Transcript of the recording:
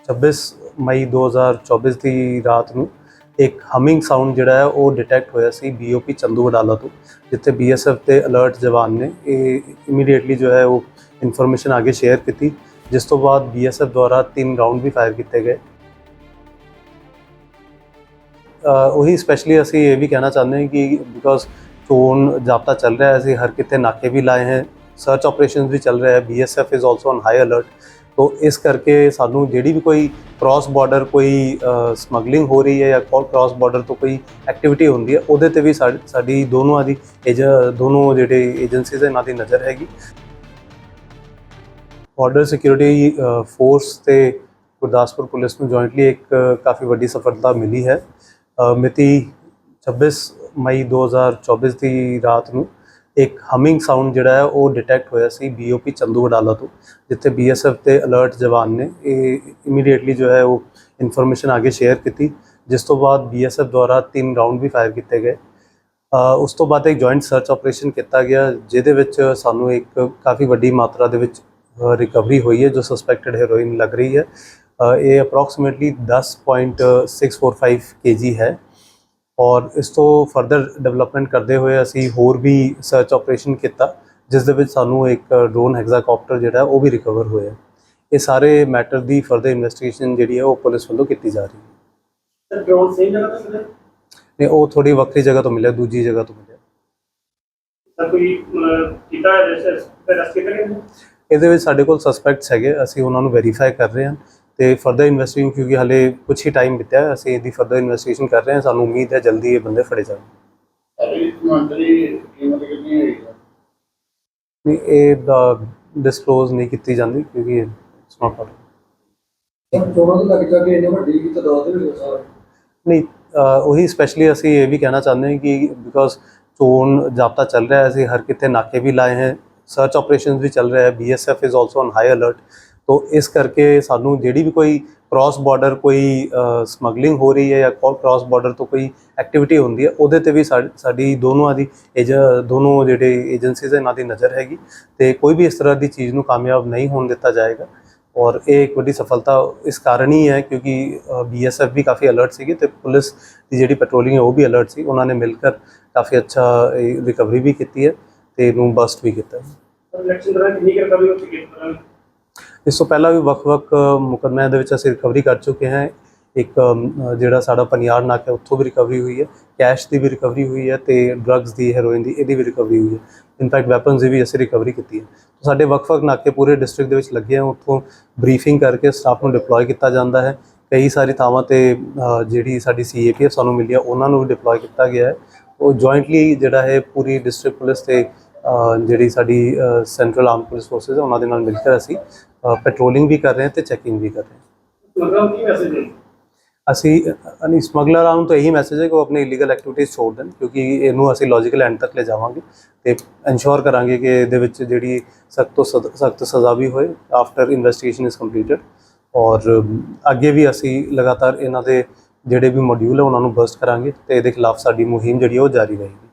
26 ਮਈ 2024 ਦੀ ਰਾਤ ਨੂੰ ਇੱਕ ਹਮਿੰਗ ਸਾਊਂਡ ਜਿਹੜਾ ਹੈ ਉਹ ਡਿਟੈਕਟ ਹੋਇਆ ਸੀ ਬੀਓਪੀ ਚੰਦੂ ਵਡਾਲਾ ਤੋਂ ਜਿੱਥੇ ਬੀਐਸਐਫ ਤੇ ਅਲਰਟ ਜਵਾਨ ਨੇ ਇਹ ਇਮੀਡੀਏਟਲੀ ਜੋ ਹੈ ਉਹ ਇਨਫੋਰਮੇਸ਼ਨ ਆਗੇ ਸ਼ੇਅਰ ਕੀਤੀ ਜਿਸ ਤੋਂ ਬਾਅਦ ਬੀਐਸਐਫ ਦੁਆਰਾ ਤਿੰਨ ਰਾਉਂਡ ਵੀ ਫਾਇਰ ਕੀਤੇ ਗਏ ਅਹ ਉਹੀ ਸਪੈਸ਼ਲੀ ਅਸੀਂ ਇਹ ਵੀ ਕਹਿਣਾ ਚਾਹੁੰਦੇ ਹਾਂ ਕਿ ਬਿਕੋਜ਼ ਚੋਣ ਜਾਬਤਾ ਚੱਲ ਰਿਹਾ ਹੈ ਅਸੀਂ ਹਰ ਕਿਤੇ ਨਾਕੇ ਵੀ ਲਾਏ ਹੈ ਸਰਚ ਆਪਰੇਸ਼ਨਸ ਵੀ ਚੱਲ ਰਿਹਾ ਹੈ BSF is also on high alert ਤੋਂ ਇਸ ਕਰਕੇ ਸਾਨੂੰ ਜਿਹੜੀ ਵੀ ਕੋਈ ਕ੍ਰਾਸ ਬਾਰਡਰ ਕੋਈ ਸਮਗਲਿੰਗ ਹੋ ਰਹੀ ਹੈ ਜਾਂ ਕੋਲ ਕ੍ਰਾਸ ਬਾਰਡਰ ਤੋਂ ਕੋਈ ਐਕਟੀਵਿਟੀ ਹੁੰਦੀ ਹੈ, ਉਹਦੇ ਤੇ ਵੀ ਸਾਡੀ ਦੋਨੋਂ ਦੀ ਏਜ ਦੋਨੋਂ ਜਿਹੜੇ ਏਜੰਸੀਜ਼ ਇਹਨਾਂ ਦੀ ਨਜ਼ਰ ਹੈਗੀ। ਬਾਰਡਰ ਸਿਕਿਉਰਿਟੀ ਫੋਰਸ ਤੇ ਗੁਰਦਾਸਪੁਰ ਪੁਲਿਸ ਨੂੰ ਜੁਆਇੰਟਲੀ ਇੱਕ ਕਾਫੀ ਵੱਡੀ ਸਫਲਤਾ ਮਿਲੀ ਹੈ। ਮਿਤੀ 26 ਮਈ 2024 ਦੀ ਰਾਤ ਨੂੰ ਇੱਕ ਹਮਿੰਗ ਸਾਊਂਡ ਜਿਹੜਾ ਹੈ, ਉਹ ਡਿਟੈਕਟ ਹੋਇਆ ਸੀ ਬੀਓਪੀ ਚੰਦੂ ਵਡਾਲਾ ਤੋਂ, ਜਿੱਥੇ ਬੀਐਸਐਫ ਤੇ ਅਲਰਟ ਜਵਾਨ ਨੇ, ਇਹ ਇਮੀਡੀਏਟਲੀ ਜੋ ਹੈ, ਉਹ ਇਨਫੋਰਮੇਸ਼ਨ ਆਗੇ ਸ਼ੇਅਰ ਕੀਤੀ, ਜਿਸ ਤੋਂ ਬਾਅਦ ਬੀਐਸਐਫ ਦੁਆਰਾ ਤਿੰਨ ਰਾਉਂਡ ਵੀ ਫਾਇਰ ਕੀਤੇ ਗਏ। ਉਸ ਤੋਂ ਬਾਅਦ ਇੱਕ ਜੁਆਇੰਟ ਸਰਚ ਆਪਰੇਸ਼ਨ ਕੀਤਾ ਗਿਆ, ਜਿਹਦੇ ਵਿੱਚ ਸਾਨੂੰ ਇੱਕ ਕਾਫੀ ਵੱਡੀ ਮਾਤਰਾ ਦੇ ਵਿੱਚ ਰਿਕਵਰੀ ਹੋਈ ਹੈ, ਜੋ ਸਸਪੈਕਟਡ ਹੈਰੋਇਨ ਲੱਗ ਰਹੀ ਹੈ। ਇਹ ਅਪਰੋਕਸੀਮੇਟਲੀ 10.645 kg ਹੈ। ਔਰ ਇਸ ਤੋਂ ਫਰਦਰ ਡਿਵੈਲਪਮੈਂਟ ਕਰਦੇ ਹੋਏ ਅਸੀਂ ਹੋਰ ਵੀ ਸਰਚ ਆਪਰੇਸ਼ਨ ਕੀਤਾ ਜਿਸ ਦੇ ਵਿੱਚ ਸਾਨੂੰ ਇੱਕ ਡਰੋਨ ਹੈਗਜ਼ਾਕਾਪਟਰ ਜਿਹੜਾ ਉਹ ਵੀ ਰਿਕਵਰ ਹੋਇਆ ਇਹ ਸਾਰੇ ਮੈਟਰ ਦੀ ਫਰਦਰ ਇਨਵੈਸਟੀਗੇਸ਼ਨ ਜਿਹੜੀ ਹੈ ਉਹ ਪੁਲਿਸ ਵੱਲੋਂ ਕੀਤੀ ਜਾ ਰਹੀ ਹੈ। ਸਰ ਡਰੋਨ ਸਹੀ ਜਗ੍ਹਾ ਤੋਂ ਮਿਲਿਆ? ਨੇ ਉਹ ਥੋੜੀ ਵੱਖਰੀ ਜਗ੍ਹਾ ਤੋਂ ਮਿਲਿਆ ਦੂਜੀ ਜਗ੍ਹਾ ਤੋਂ ਮਿਲਿਆ। ਸਰ ਕੋਈ ਕੀਤਾ ਰੈਸਟ ਕੀਤਾ ਗਿਆ ਇਹਦੇ ਵਿੱਚ ਸਾਡੇ ਕੋਲ ਸਸਪੈਕਟਸ ਹੈਗੇ ਅਸੀਂ ਉਹਨਾਂ ਨੂੰ ਵੈਰੀਫਾਈ ਕਰ ਰਹੇ ਹਾਂ। ਤੇ ਫਰਦਰ ਇਨਵੈਸਟੀਗੇਸ਼ਨ ਕਿਉਂਕਿ ਹਲੇ ਕੁਝ ਹੀ ਟਾਈਮ ਬਿਤਿਆ ਹੈ, ਅਸੀਂ ਇਹਦੀ ਫਰਦਰ ਇਨਵੈਸਟੀਗੇਸ਼ਨ ਕਰ ਰਹੇ ਹਾਂ ਸਾਨੂੰ ਉਮੀਦ ਹੈ ਜਲਦੀ ਇਹ ਬੰਦੇ ਫੜੇ ਜਾਣਗੇ ਨਹੀਂ ਇਹ ਡਿਸਕਲੋਜ਼ ਨਹੀਂ ਕੀਤੀ ਜਾਂਦੀ ਕਿਉਂਕਿ ਇਟਸ ਨਾਟ ਪਾਰਟ ਸਰ ਚੋਣਾਂ ਦੇ ਲੱਗ ਜਾ ਕੇ ਇੰਨੇ ਵੱਡੀ ਕੀ ਤਦਾਦ ਦੇ ਵਿੱਚ ਸਰ ਨਹੀਂ ਅਹ ਉਹੀ ਸਪੈਸ਼ਲੀ ਅਸੀਂ ਇਹ ਵੀ ਕਹਿਣਾ ਚਾਹੁੰਦੇ ਹਾਂ ਕਿ ਬਿਕੋਜ਼ ਚੋਣ ਜਾਬਤਾ ਚੱਲ ਰਿਹਾ ਹੈ ਅਸੀਂ ਹਰ ਕਿਤੇ ਨਾਕੇ ਵੀ ਲਾਏ ਹੈ ਸਰਚ ਆਪਰੇਸ਼ਨਸ ਵੀ ਚੱਲ ਰਿਹਾ ਹੈ BSF is also on high alert ਤੋਂ ਇਸ ਕਰਕੇ ਸਾਨੂੰ ਜਿਹੜੀ ਵੀ ਕੋਈ ਕ੍ਰਾਸ ਬਾਰਡਰ ਕੋਈ ਸਮਗਲਿੰਗ ਹੋ ਰਹੀ ਹੈ ਜਾਂ ਕ੍ਰਾਸ ਬਾਰਡਰ ਤੋਂ ਕੋਈ ਐਕਟੀਵਿਟੀ ਹੁੰਦੀ ਹੈ, ਉਹਦੇ ਤੇ ਵੀ ਸਾਡੀ ਦੋਨੋਂ ਦੀ ਏਜ, ਦੋਨੋਂ ਜਿਹੜੇ ਏਜੰਸੀਜ਼ ਇਹਨਾਂ ਦੀ ਨਜ਼ਰ ਹੈਗੀ। ਤੇ ਕੋਈ ਵੀ ਇਸ ਤਰ੍ਹਾਂ ਦੀ ਚੀਜ਼ ਨੂੰ ਕਾਮਯਾਬ ਨਹੀਂ ਹੋਣ ਦਿੱਤਾ ਜਾਏਗਾ। ਔਰ ਇਹ ਇੱਕ ਵੱਡੀ ਸਫਲਤਾ ਇਸ ਕਾਰਨ ਹੀ ਹੈ ਕਿਉਂਕਿ ਬੀਐਸਐਫ ਵੀ ਕਾਫੀ ਅਲਰਟ ਸੀਗੀ ਤੇ ਪੁਲਿਸ ਦੀ ਜਿਹੜੀ ਪੈਟਰੋਲਿੰਗ ਹੈ, ਉਹ ਵੀ ਅਲਰਟ ਸੀ। ਉਹਨਾਂ ਨੇ ਮਿਲ ਕੇ ਕਾਫੀ ਅੱਛਾ ਰਿਕਵਰੀ ਵੀ ਕੀਤੀ ਹੈ ਤੇ ਇਹਨੂੰ ਬਸਟ ਵੀ ਕੀਤਾ ਹੈ। ਇਲੈਕਸ਼ਨ ਦੌਰਾਨ ਕਿੰਨੀ ਰਿਕਵਰੀ ਹੋ ਚੁੱਕੀ ਹੈ? ਇਸ ਤੋਂ ਪਹਿਲਾਂ ਵੀ ਵੱਖ-ਵੱਖ ਮੁਕੱਦਮਿਆਂ ਦੇ ਵਿੱਚ ਅਸੀਂ ਰਿਕਵਰੀ ਕਰ ਚੁੱਕੇ ਹਾਂ। ਇੱਕ ਜਿਹੜਾ ਸਾਡਾ ਪਨਿਆਰ ਨਾਕਾ ਹੈ, ਉੱਥੋਂ ਵੀ ਰਿਕਵਰੀ ਹੋਈ ਹੈ। ਕੈਸ਼ ਦੀ ਵੀ ਰਿਕਵਰੀ ਹੋਈ ਹੈ ਤੇ ਡਰੱਗਸ ਦੀ ਹੈਰੋਇਨ ਦੀ ਇਹਦੀ ਵੀ ਰਿਕਵਰੀ ਹੋਈ ਹੈ। ਇਨਫੈਕਟ ਵੈਪਨਸ ਦੀ ਵੀ ਅਸੀਂ ਰਿਕਵਰੀ ਕੀਤੀ ਹੈ। ਤਾਂ ਸਾਡੇ ਵੱਖ-ਵੱਖ ਨਾਕੇ ਪੂਰੇ ਡਿਸਟ੍ਰਿਕਟ ਦੇ ਵਿੱਚ ਲੱਗੇ ਆ। ਉੱਥੋਂ ਬਰੀਫਿੰਗ ਕਰਕੇ ਸਟਾਫ ਨੂੰ ਡਿਪਲੋਏ ਕੀਤਾ ਜਾਂਦਾ ਹੈ। ਕਈ ਸਾਰੀ ਥਾਵਾਂ ਤੇ ਜਿਹੜੀ ਸਾਡੀ ਸੀਏਪੀਐਫ ਸਾਨੂੰ ਮਿਲੀ ਹੈ ਉਹਨਾਂ ਨੂੰ ਵੀ ਡਿਪਲੋਏ ਕੀਤਾ ਗਿਆ ਹੈ। ਉਹ ਜੁਆਇੰਟਲੀ ਜਿਹੜਾ ਹੈ ਪੂਰੀ ਡਿਸਟ੍ਰਿਕਟ ਪੁਲਿਸ ਤੇ ਜਿਹੜੀ ਸਾਡੀ ਸੈਂਟਰਲ ਆਰਮ ਪੁਲਿਸ ਫੋਰਸਸ ਹੈ ਉਹਨਾਂ ਦੇ ਨਾਲ ਮਿਲ ਕੇ ਅਸੀਂ ਪੈਟਰੋਲਿੰਗ ਵੀ ਕਰ ਰਹੇ ਹਾਂ ਤੇ ਚੈਕਿੰਗ ਵੀ ਕਰ ਰਹੇ ਹਾਂ। ਮਤਲਬ ਕੀ ਮੈਸੇਜ ਹੈ? ਅਸੀਂ ਅਨੀ ਸਮਗਲਰਾਂ ਨੂੰ ਤਾਂ ਇਹੀ ਮੈਸੇਜ ਹੈ ਕਿ ਉਹ ਆਪਣੀ ਇਲੀਗਲ ਐਕਟੀਵਿਟੀਜ਼ ਛੋੜ ਦੇਣ ਕਿਉਂਕਿ ਇਹਨੂੰ ਅਸੀਂ ਲੌਜੀਕਲ ਐਂਡ ਤੱਕ ਲੈ ਜਾਵਾਂਗੇ ਤੇ ਇਨਸ਼ੋਰ ਕਰਾਂਗੇ ਕਿ ਇਹਦੇ ਵਿੱਚ ਜਿਹੜੀ ਸਖਤ ਤੋਂ ਸਖਤ ਸਜ਼ਾ ਵੀ ਹੋਏ ਆਫਟਰ ਇਨਵੈਸਟੀਗੇਸ਼ਨ ਇਜ਼ ਕੰਪਲੀਟਡ ਔਰ ਅੱਗੇ ਵੀ ਅਸੀਂ ਲਗਾਤਾਰ ਇਹਨਾਂ ਦੇ ਜਿਹੜੇ ਵੀ ਮੋਡਿਊਲ ਹੈ ਉਹਨਾਂ ਨੂੰ ਬਸਟ ਕਰਾਂਗੇ ਤੇ ਇਹਦੇ ਖਿਲਾਫ ਸਾਡੀ ਮੁਹਿੰਮ ਜਿਹੜੀ ਉਹ ਜਾਰੀ ਰਹੇਗੀ।